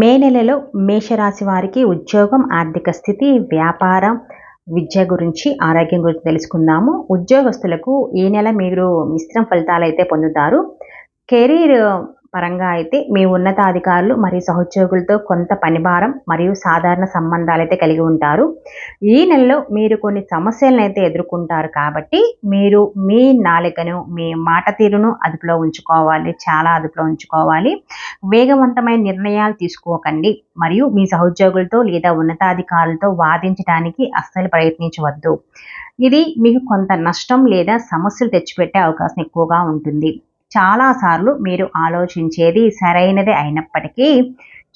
మే నెలలో మేషరాశి వారికి ఉద్యోగం ఆర్థిక స్థితి వ్యాపారం విద్య గురించి ఆరోగ్యం గురించి తెలుసుకుందాము. ఉద్యోగస్తులకు ఈ నెల మీరు మిశ్రమ ఫలితాలు అయితే పొందుతారు. కెరీర్ పరంగా అయితే మీ ఉన్నతాధికారులు మరియు సహోద్యోగులతో కొంత పనిభారం మరియు సాధారణ సంబంధాలు అయితే కలిగి ఉంటారు. ఈ నెలలో మీరు కొన్ని సమస్యలను అయితే ఎదుర్కొంటారు కాబట్టి మీరు మీ నాలికను మీ మాట తీరును అదుపులో ఉంచుకోవాలి చాలా అదుపులో ఉంచుకోవాలి. వేగవంతమైన నిర్ణయాలు తీసుకోకండి మరియు మీ సహోద్యోగులతో లేదా ఉన్నతాధికారులతో వాదించడానికి అస్సలు ప్రయత్నించవద్దు. ఇది మీకు కొంత నష్టం లేదా సమస్యలు తెచ్చిపెట్టే అవకాశం ఎక్కువగా ఉంటుంది. చాలాసార్లు మీరు ఆలోచించేది సరైనదే అయినప్పటికీ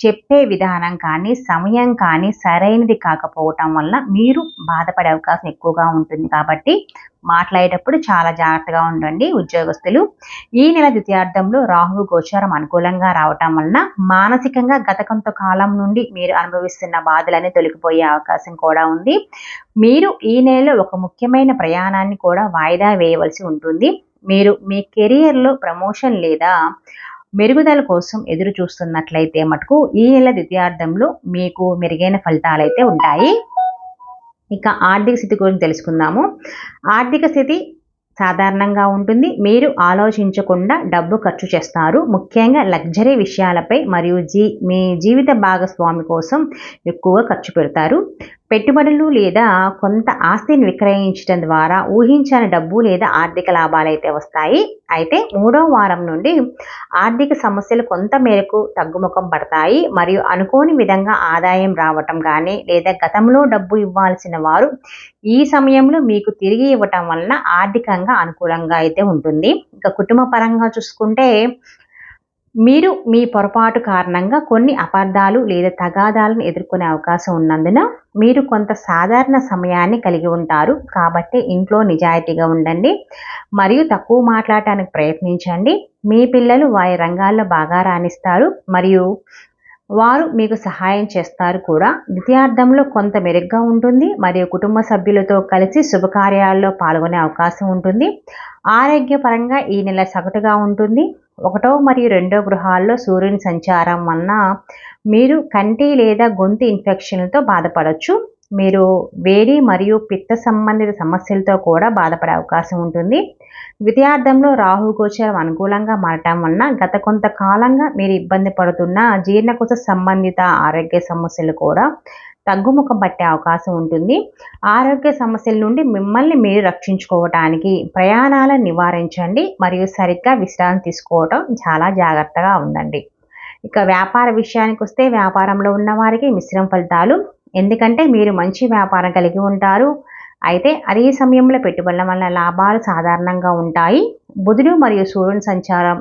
చెప్పే విధానం కానీ సమయం కానీ సరైనది కాకపోవటం వల్ల మీరు బాధపడే అవకాశం ఎక్కువగా ఉంటుంది. కాబట్టి మాట్లాడేటప్పుడు చాలా జాగ్రత్తగా ఉండండి ఉద్యోగస్తులు. ఈ నెల ద్వితీయార్థంలో రాహు గోచారం అనుకూలంగా రావటం వలన మానసికంగా గత కొంత కాలం నుండి మీరు అనుభవిస్తున్న బాధలన్నీ తొలగిపోయే అవకాశం కూడా ఉంది. మీరు ఈ నెలలో ఒక ముఖ్యమైన ప్రయాణాన్ని కూడా వాయిదా వేయవలసి ఉంటుంది. మీరు మీ కెరియర్లో ప్రమోషన్ లేదా మెరుగుదల కోసం ఎదురు చూస్తున్నట్లయితే మటుకు ఈ ఏళ్ళ ద్వితీయార్థంలో మీకు మెరుగైన ఫలితాలు అయితే ఉంటాయి. ఇక ఆర్థిక స్థితి గురించి తెలుసుకుందాము. ఆర్థిక స్థితి సాధారణంగా ఉంటుంది. మీరు ఆలోచించకుండా డబ్బు ఖర్చు చేస్తారు. ముఖ్యంగా లగ్జరీ విషయాలపై మరియు జీ మీ జీవిత భాగస్వామి కోసం ఎక్కువ ఖర్చు పెడతారు. పెట్టుబడులు లేదా కొంత ఆస్తిని విక్రయించడం ద్వారా ఊహించని డబ్బు లేదా ఆర్థిక లాభాలు అయితే వస్తాయి. అయితే మూడో వారం నుండి ఆర్థిక సమస్యలు కొంత మేరకు తగ్గుముఖం పడతాయి. మరియు అనుకోని విధంగా ఆదాయం రావటం కానీ లేదా గతంలో డబ్బు ఇవ్వాల్సిన వారు ఈ సమయంలో మీకు తిరిగి ఇవ్వటం వలన ఆర్థికంగా అనుకూలంగా అయితే ఉంటుంది. ఇంకా కుటుంబ పరంగా చూసుకుంటే మీరు మీ పొరపాటు కారణంగా కొన్ని అపార్థాలు లేదా తగాదాలను ఎదుర్కొనే అవకాశం ఉన్నందున మీరు కొంత సాధారణ సమయాన్ని కలిగి ఉంటారు. కాబట్టి ఇంట్లో నిజాయితీగా ఉండండి. మరియు తక్కువ మాట్లాడటానికి ప్రయత్నించండి. మీ పిల్లలు వారి రంగాల్లో బాగా రాణిస్తారు. మరియు వారు మీకు సహాయం చేస్తారు కూడా. ద్వితీయార్థంలో కొంత మెరుగ్గా ఉంటుంది. మరియు కుటుంబ సభ్యులతో కలిసి శుభకార్యాల్లో పాల్గొనే అవకాశం ఉంటుంది. ఆరోగ్యపరంగా ఈ నెల సగటుగా ఉంటుంది. ఒకటో మరియు రెండో గృహాల్లో సూర్యుని సంచారం వలన మీరు కంటి లేదా గొంతు ఇన్ఫెక్షన్లతో బాధపడవచ్చు మీరు వేడి మరియు పిత్త సంబంధిత సమస్యలతో కూడా బాధపడే అవకాశం ఉంటుంది. ద్వితీయార్థంలో రాహు గోచరం అనుకూలంగా మారటం వలన గత కొంతకాలంగా మీరు ఇబ్బంది పడుతున్న జీర్ణకోశ సంబంధిత ఆరోగ్య సమస్యలు కూడా తగ్గుముఖం పట్టే అవకాశం ఉంటుంది. ఆరోగ్య సమస్యల నుండి మిమ్మల్ని మీరు రక్షించుకోవటానికి ప్రయాణాలను నివారించండి మరియు సరిగ్గా విశ్రాంతి తీసుకోవటం చాలా జాగ్రత్తగా ఉండండి. ఇక వ్యాపార విషయానికి వస్తే వ్యాపారంలో ఉన్న వారికి మిశ్రమ ఫలితాలు ఎందుకంటే మీరు మంచి వ్యాపారం కలిగి ఉంటారు. అయితే అదే సమయంలో పెట్టుబడుల వల్ల లాభాలు సాధారణంగా ఉంటాయి. బుధుడు మరియు సూర్యుని సంచారం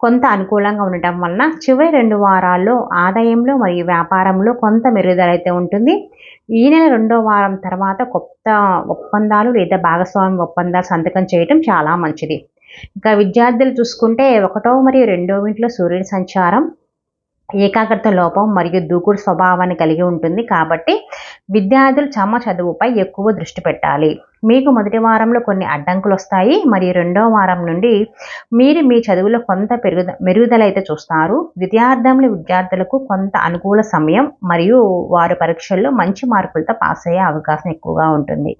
కొంత అనుకూలంగా ఉండటం వలన చివరి రెండు వారాల్లో ఆదాయంలో మరియు వ్యాపారంలో కొంత మెరుగుదల అయితే ఉంటుంది. ఈ నెల రెండో వారం తర్వాత కొత్త ఒప్పందాలు లేదా భాగస్వామి ఒప్పందాలు సంతకం చేయటం చాలా మంచిది. ఇంకా విద్యార్థులు చూసుకుంటే ఒకటో మరియు రెండో ఇంట్లో సూర్యుడి సంచారం ఏకాగ్రత లోపం మరియు దూకుడు స్వభావాన్ని కలిగి ఉంటుంది. కాబట్టి విద్యార్థులు చమ చదువుపై ఎక్కువ దృష్టి పెట్టాలి. మీకు మొదటి వారంలో కొన్ని అడ్డంకులు వస్తాయి. మరియు రెండో వారం నుండి మీరు మీ చదువులో కొంత పెరుగుద మెరుగుదల అయితే చూస్తారు. ద్వితీయార్థంలో విద్యార్థులకు కొంత అనుకూల సమయం మరియు వారు పరీక్షల్లో మంచి మార్కులతో పాస్ అయ్యే అవకాశం ఎక్కువగా ఉంటుంది.